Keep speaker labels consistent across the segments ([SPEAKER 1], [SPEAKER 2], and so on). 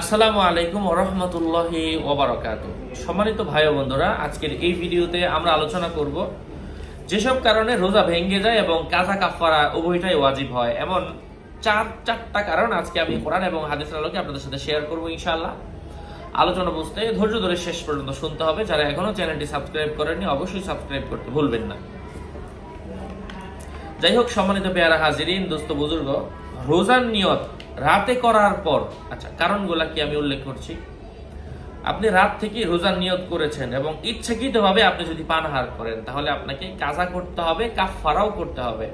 [SPEAKER 1] আসসালামু আলাইকুম ওরহমতুল্লাহি ওবরাকাত সম্মানিত ভাই বন্ধুরা, আজকের এই ভিডিওতে আমরা আলোচনা করব যেসব কারণে রোজা ভেঙে যায় এবং কাজা কাফারা উভয়টাই ওয়াজিব হয়। এমন চার, চারটা কারণ আজকে আমি কোরআন এবং হাদিসের আলোকে আপনাদের সাথে শেয়ার করব ইনশাআল্লাহ। আলোচনা বুঝতে ধৈর্য ধরে শেষ পর্যন্ত শুনতে হবে। যারা এখনও চ্যানেলটি সাবস্ক্রাইব করেননি, অবশ্যই সাবস্ক্রাইব করতে ভুলবেন না। যাই হোক, সম্মানিত পেয়ারা হাজিরিন, দোস্ত বুজুর্গ, রোজার নিয়ত রাতে করার পর আচ্ছা কারণগুলা কি আমি উল্লেখ করছি? আপনি রাত থেকে রোজার নিয়ত করেছেন এবং ইচ্ছাকৃতভাবে আপনি যদি পানাহার করেন, তাহলে আপনাকে কাজা করতে হবে কাফারাও করতে হবে।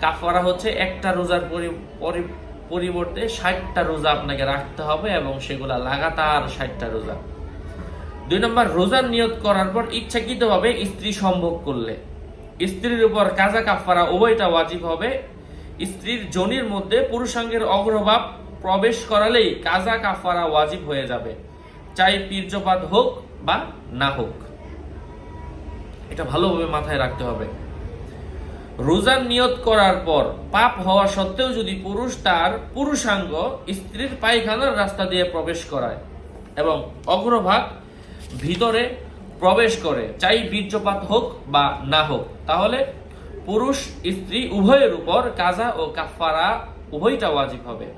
[SPEAKER 1] কাফারা হচ্ছে একটা রোজার পরি- পরি- পরিবর্তে ষাটটা রোজা আপনাকে রাখতে হবে এবং সেগুলা লাগাতার ষাটটা রোজা। দুই নম্বর, রোজার নিয়ত করার পর ইচ্ছাকৃতভাবে স্ত্রী সম্ভোগ করলে। স্ত্রীর উপর কাজা কাফারা উভয়টা ওয়াজিব হবে স্ত্রীর জনির মধ্যে পুরুষাঙ্গের অগ্রভাব প্রবেশ করালেই কাজা কাফারা ওয়াজিব হয়ে যাবে। চাই পীর্যপাত হোক বা না হোক। এটা ভালোভাবে মাথায় রাখতে হবে। রোজার নিয়ত করার পর পাপ হওয়া সত্ত্বেও যদি পুরুষ তার পুরুষাঙ্গ স্ত্রীর পায়খানার রাস্তা দিয়ে প্রবেশ করায় এবং অগ্রভাগ ভিতরে প্রবেশ করে, চাই বীর্যপাত হোক বা না হোক, তাহলে পুরুষ, স্ত্রী, উভয়ের উপর কাজা ও কাফারা উভয়টা ওয়াজিব হবে।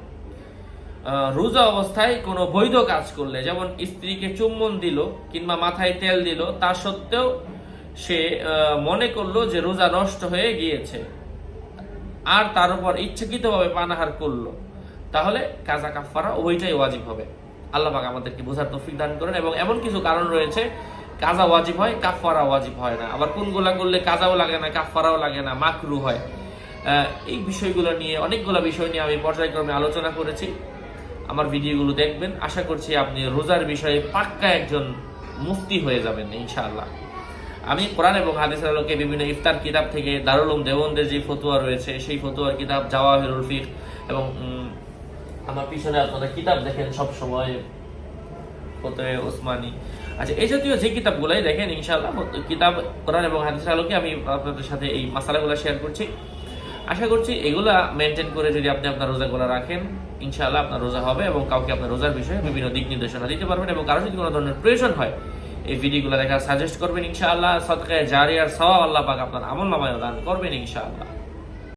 [SPEAKER 1] রোজা অবস্থায় কোনো বৈধ কাজ করলে, যেমন স্ত্রীকে চুম্বন দিল কিংবা মাথায় তেল দিল, তা সত্ত্বেও সে মনে করল যে রোজা নষ্ট হয়ে গিয়েছে। আর তার উপর ইচ্ছাকৃতভাবে পানাহার করল। তাহলে কাজা কাফারা উভয়টাই ওয়াজিব হবে। আল্লাহ আমাদেরকে বোঝার তৌফিক দান করেন এবং এমন কিছু কারণ রয়েছে কাজা ওয়াজিব হয় কাফারা ওয়াজিব হয় না। আবার কোনগুলা করলে কাজাও লাগে না কাফারাও লাগে না, মাকরু হয়। এই বিষয়গুলো নিয়ে, অনেকগুলো বিষয় নিয়ে আমি পর্যায়ক্রমে আলোচনা করেছি। আমার ভিডিওগুলো দেখবেন। আশা করছি আপনি রোজার বিষয়ে পাক্কা একজন মুফতি হয়ে যাবেন, ইনশাআল্লাহ। আমি কোরআন এবং হাদিস আলোকে বিভিন্ন ইফতার কিতাব থেকে দারুল দেবন্দের যে ফতুয়া রয়েছে, সেই ফতুয়ার কিতাব জাওয়াহিরুল ফিক এবং আমার পিছনে আপনারা কিতাব দেখেন সব সময়, ফতোয়ে ওসমানী। আচ্ছা এই জাতীয় যে কিতাবগুলাই দেখেন, ইনশাআল্লাহ কিতাব, কোরআন এবং হাদিসের আলোকে আমি আপনাদের সাথে এই মাসালাগুলো শেয়ার করছি। আশা করছি এগুলা মেনটেন করে যদি আপনি আপনার রোজাগুলো রাখেন, ইনশাআল্লাহ আপনার রোজা হবে এবং কাউকে আপনার রোজার বিষয়ে বিভিন্ন দিক নির্দেশনা দিতে পারবেন এবং কারও যদি কোনো ধরনের প্রয়োজন হয়, এই ভিডিওগুলো দেখা সাজেস্ট করবেন, ইনশাআল্লাহ। সদকায় জারি আর আল্লাহ পাক আপনার আমল নামায় দান করবেন, ইনশাআল্লাহ।